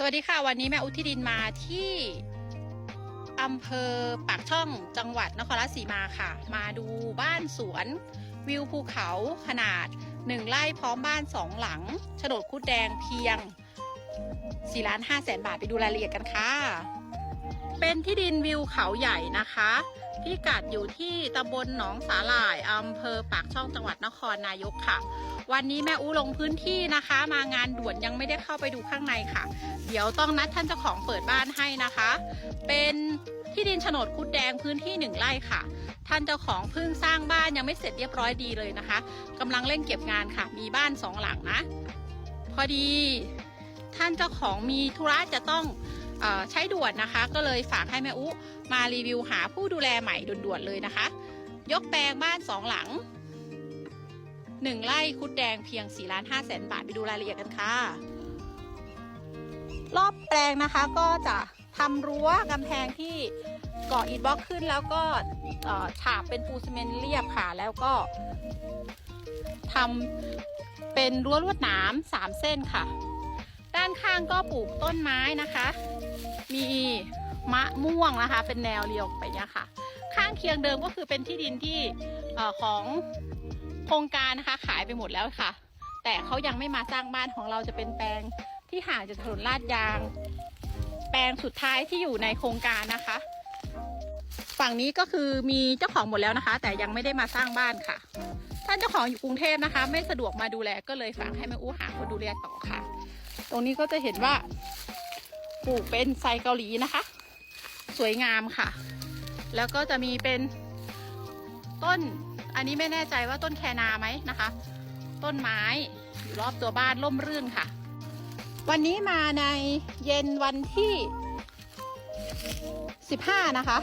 สวัสดีค่ะ วันนี้แม่อุทิดินมาที่อำเภอปากช่องจังหวัดนครราชสีมาค่ะ มาดูบ้านสวน วิวภูเขาขนาด 1ไร่พร้อมบ้าน2หลังโฉนดคุดแดงเพียง4ล้าน5แสนบาทไปดูรายละเอียดกันค่ะ เป็นที่ดินวิวเขาใหญ่นะคะพิกัดอยู่ที่ตำบลหนองสาหร่ายอำเภอปากช่องจังหวัดนครนายกค่ะ วันนี้แม่อู้ลงพื้นที่นะคะ มางานด่วนยังไม่ได้เข้าไปดูข้างในค่ะ เดี๋ยวต้องนัดท่านเจ้าของเปิดบ้านให้นะคะ เป็นที่ดินโฉนดคุดแดงพื้นที่หนึ่งไร่ค่ะ ท่านเจ้าของเพิ่งสร้างบ้านยังไม่เสร็จเรียบร้อยดีเลยนะคะกำลังเร่งเก็บงานค่ะ มีบ้านสองหลังนะ พอดีท่านเจ้าของมีธุระจะต้องออใช้ด่วนนะคะ ก็เลยฝากให้แม่อุมารีวิวหาผู้ดูแลใหม่ด่วนๆเลยนะคะ ยกแปลงบ้านสองหลัง หนึ่งไร่คุดแดงเพียง4ล้าน5แสนบาทไปดูรายละเอียดกันค่ะ รอบแปลงนะคะก็จะทำรั้วกำแพงที่ก่ออิฐบล็อกขึ้นแล้วก็ฉาบเป็นปูซีเมนต์เรียบค่ะ แล้วก็ทำเป็นรั้วลวดหนามสามเส้นค่ะ ด้านข้างก็ปลูกต้นไม้นะคะ มีมะม่วงนะคะ เป็นแนวเรียวไปเนี่ยค่ะ ข้างเคียงเดิมก็คือเป็นที่ดินที่อของ โครงการนะคะขายไปหมดแล้วค่ะ แต่เขายังไม่มาสร้างบ้านของเราจะเป็นแปลงที่ห่างจากถนนลาดยาง แปลงสุดท้ายที่อยู่ในโครงการนะคะ ฝั่งนี้ก็คือมีเจ้าของหมดแล้วนะคะ แต่ยังไม่ได้มาสร้างบ้านค่ะ ท่านเจ้าของอยู่กรุงเทพนะคะ ไม่สะดวกมาดูแลก็เลยฝากให้แม่อู้หาคนดูแลต่อค่ะ ตรงนี้ก็จะเห็นว่าปลูกเป็นไซเกาหลีนะคะ สวยงามค่ะ แล้วก็จะมีเป็นต้น อันนี้ไม่แน่ใจว่าต้นแคนาไหมนะคะ ต้นไม้อยู่รอบตัวบ้านร่มรื่นค่ะ วันนี้มาในเย็นวันที่ 15 นะคะ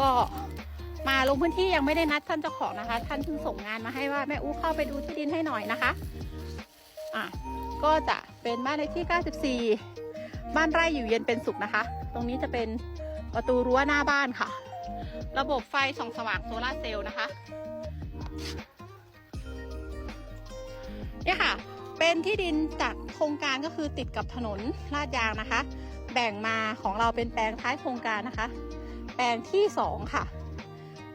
ก็มาลงพื้นที่ยังไม่ได้นัดท่านเจ้าของนะคะ ท่านเพิ่งส่งงานมาให้ว่าแม่อู้เข้าไปดูที่ดินให้หน่อยนะคะอะก็จะเป็นบ้านเลขที่ 94 บ้านไร่อยู่เย็นเป็นสุขนะคะ ตรงนี้จะเป็นประตูรั้วหน้าบ้านค่ะ ระบบไฟส่องสว่างโซลาเซลล์นะคะเนี่ยค่ะ เป็นที่ดินจากโครงการก็คือติดกับถนนลาดยางนะคะ แบ่งมาของเราเป็นแปลงท้ายโครงการนะคะ แปลงที่สองค่ะ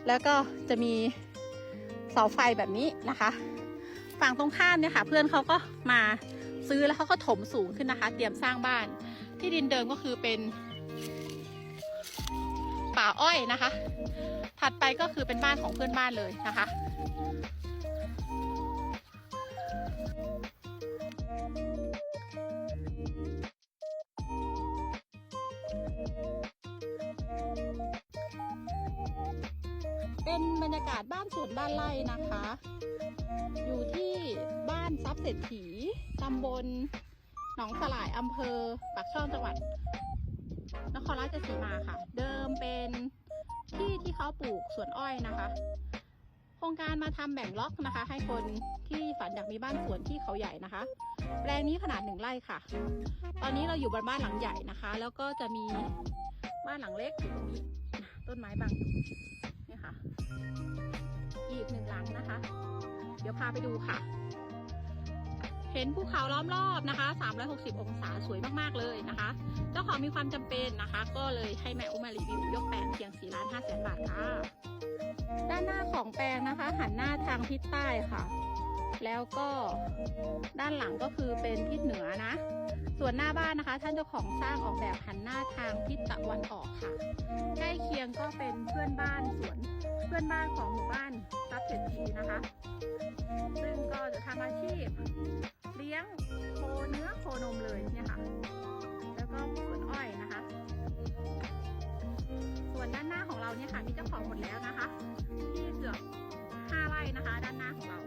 แล้วก็จะมีเสาไฟแบบนี้นะคะฝั่งตรงข้ามเนี่ยค่ะ เพื่อนเขาก็มาซื้อแล้วเขาก็ถมสูงขึ้นนะคะ เตรียมสร้างบ้าน ที่ดินเดิมก็คือเป็น ป่าอ้อยนะคะ ถัดไปก็คือเป็นบ้านของเพื่อนบ้านเลยนะคะเป็นบรรยากาศบ้านสวนบ้านไร่นะคะ อยู่ที่บ้านทรัพย์เศรษฐีตำบลหนองสลายอำเภอปากช่องจังหวัด นครราชสีมาค่ะ เดิ มเป็นที่ที่เขาปลูกสวนอ้อยนะคะ โครงการมาทำแบ่งล็อกนะคะ ให้คนที่ฝันอยากมีบ้านสวนที่เขาใหญ่นะคะ แปลงนี้ขนาดหนึ่งไร่ค่ะ ตอนนี้เราอยู่บนบ้านหลังใหญ่นะคะ แล้วก็จะมีบ้านหลังเล็กอยู่ตรงนี้ต้นไม้บังนี่ค่ะ อีกหนึ่งหลังนะคะ เดี๋ยวพาไปดูค่ะ เห็นภูเขาล้อมรอบนะคะ 360 องศาสวยมากๆเลยนะคะ เจ้าของมีความจำเป็นนะคะ ก็เลยให้แม่อุ้มารีวิวยกแปลงเพียง4ล้าน5แสนบาทค่ะ ด้านหน้าของแปลงนะคะ หันหน้าทางทิศใต้ค่ะ แล้วก็ด้านหลังก็คือเป็นทิศเหนือนะ ส่วนหน้าบ้านนะคะ ท่านเจ้าของสร้างออกแบบหันหน้าทางทิศตะวันออกค่ะ ใกล้เคียงก็เป็นเพื่อนบ้านสวนเพื่อนบ้านของหมู่บ้านทรัพย์เศรษฐีนะคะ ซึ่งก็จะทำอาชีพ ค่ะมีเจ้าของหมดแล้วนะคะ ที่เกือบ5ไร่นะคะ ด้านหน้าของเรา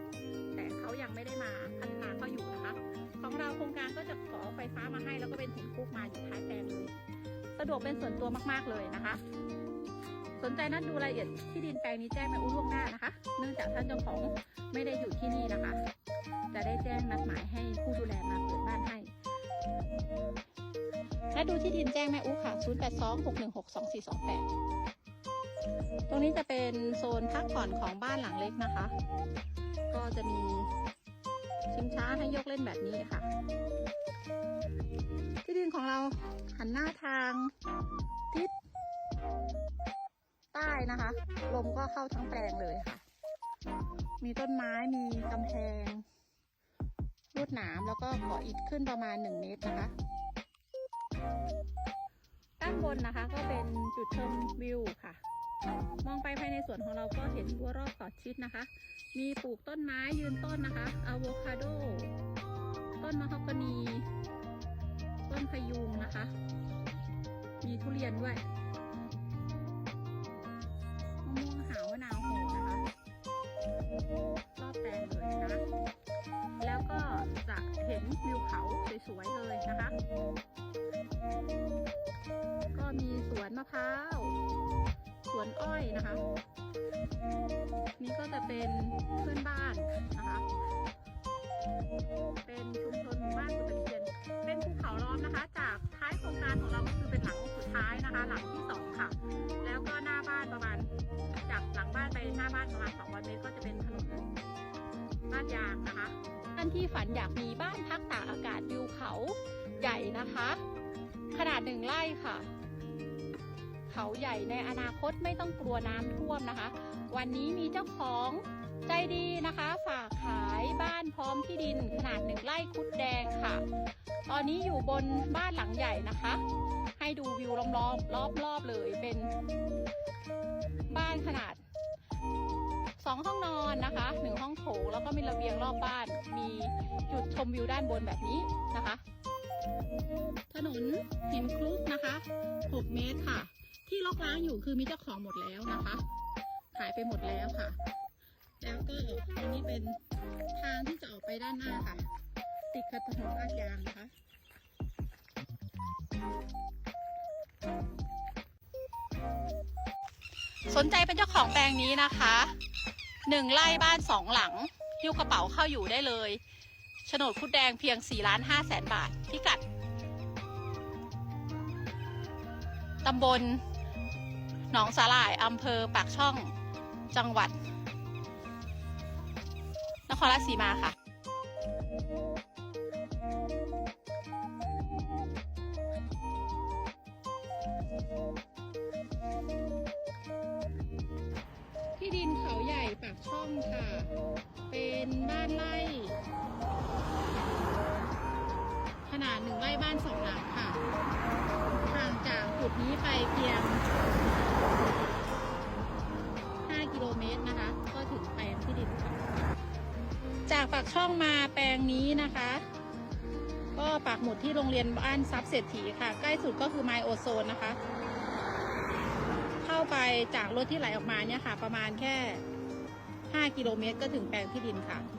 แต่เขายังไม่ได้มาพัฒนาเขาอยู่นะคะ ของเราโครงการก็จะขอไฟฟ้ามาให้ แล้วก็เป็นหินคุกมาอยู่ท้ายแปลงเลยสะดวกเป็นส่วนตัวมากๆเลยนะคะ สนใจนัดดูรายละเอียดที่ดินแปลงนี้แจ้งแม่อุ้ล่วงหน้านะคะ เนื่องจากท่านเจ้าของไม่ได้อยู่ที่นี่นะคะ จะได้แจ้งนัดหมายให้ผู้ดูแลมาเปิดบ้านให้และดูที่ดินแจ้งแม่อุ๊ค่ะ 0826162428 ตรงนี้จะเป็นโซนพักผ่อนของบ้านหลังเล็กนะคะ ก็จะมีชิงช้าให้ยกเล่นแบบนี้ค่ะ ที่ดินของเราหันหน้าทางทิศใต้นะคะ ลมก็เข้าทั้งแปลงเลยค่ะ มีต้นไม้มีกำแพงลวดหนามแล้วก็ก่ออิฐขึ้นประมาณ 1 เมตรนะคะด้านบนนะคะก็เป็นจุดชมวิวค่ะ มองไปภายในสวนของเราก็เห็นรั้วรอบขอดชิดนะคะ มีปลูกต้นไม้ยืนต้นนะคะอะโวคาโด ต้นมะฮอกกานี ต้นพยุงนะคะ มีทุเรียนด้วย นะคะ นี่ก็จะเป็นเพื่อนบ้านนะคะ เป็นชุมชนหมู่บ้านสุตะเคียนเป็นภูเขาล้อมนะคะ จากท้ายโครงการของเราก็คือเป็นหลังสุดท้ายนะคะ หลังที่สองค่ะ แล้วก็หน้าบ้านประมาณ จากหลังบ้านไปหน้าบ้านประมาณ200เมตรก็จะเป็นถนนบ้านยางนะคะท่านที่ฝันอยากมีบ้านพักตากอากาศวิวเขาใหญ่นะคะ ขนาดหนึ่งไร่ค่ะ เขาใหญ่ในอนาคตไม่ต้องกลัวน้ำท่วมนะคะ วันนี้มีเจ้าของใจดีนะคะ ฝากขายบ้านพร้อมที่ดินขนาดหนึ่งไร่คุดแดงค่ะ ตอนนี้อยู่บนบ้านหลังใหญ่นะคะ ให้ดูวิวรอบๆรอบๆเลยเป็น บ้านขนาดสองห้องนอนนะคะหนึ่งห้องโถงแล้วก็มีระเบียงรอบบ้าน มีจุดชมวิวด้านบนแบบนี้นะคะ ถนนหินคลุกนะคะ 6 เมตรค่ะ ที่ล็อกล้างอยู่คือมีเจ้าของหมดแล้วนะคะ ขายไปหมดแล้วค่ะ แล้วก็อันนี้เป็นทางที่จะออกไปด้านหน้าค่ะ ติดกับถนนลาดยางนะคะสนใจเป็นเจ้าของแปลงนี้นะคะหนึ่งไร่บ้านสองหลังยิ้วกระเป๋าเข้าอยู่ได้เลยโฉนดคุดแดงเพียง4ล้าน5แสนบาทพิกัดตำบล หนองสาหร่ายอำเภอปากช่องจังหวัด นครราชสีมาค่ะที่ดินเขาใหญ่ปากช่องค่ะ เป็นบ้านไร่ นาดหนึ่งไร่บ้านสองหลังค่ะห่างจากจุดนี้ไปเพียง 5 กิโลเมตรนะคะ ก็ถึงแปลงที่ดินค่ะ จากปากช่องมาแปลงนี้นะคะ ก็ปักหมุดที่โรงเรียนบ้านซับเศรษฐีค่ะ ใกล้สุดก็คือไมโอโซนนะคะ เข้าไปจากรถที่ไหลออกมาเนี่ยค่ะ ประมาณแค่ 5 กิโลเมตรก็ถึงแปลงที่ดินค่ะ